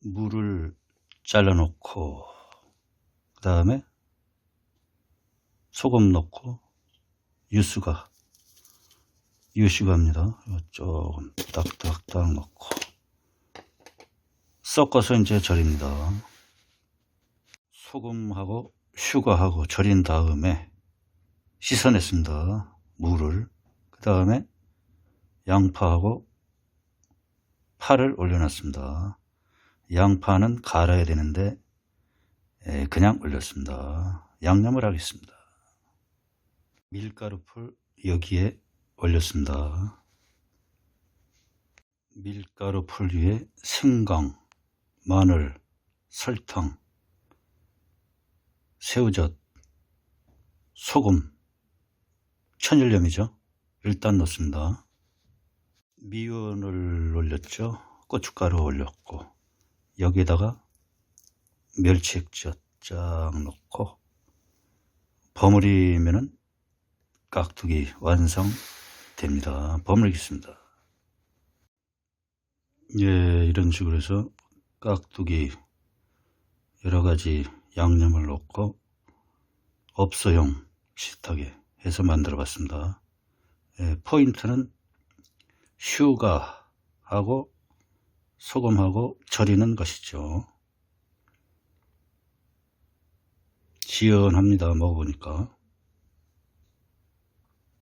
무를 잘라 놓고 그 다음에 소금 넣고 유수가. 이거 조금 딱딱딱 넣고 섞어서 이제 절입니다. 소금하고 슈가하고 절인 다음에 씻어냈습니다. 무를 그 다음에 양파하고 파를 올려놨습니다. 양파는 갈아야 되는데 예, 그냥 올렸습니다. 양념을 하겠습니다. 밀가루풀 여기에 올렸습니다. 밀가루풀 위에 생강, 마늘, 설탕, 새우젓, 소금, 천일염이죠. 일단 넣습니다. 미원을 올렸죠. 고춧가루 올렸고 여기에다가 멸치 액젓 쫙 넣고 버무리면은 깍두기 완성됩니다. 버무리겠습니다. 예, 이런 식으로 해서 깍두기 여러 가지 양념을 넣고 업소용 비슷하게 해서 만들어 봤습니다. 예, 포인트는 슈가하고 소금하고 절이는 것이죠. 시원합니다. 먹어보니까.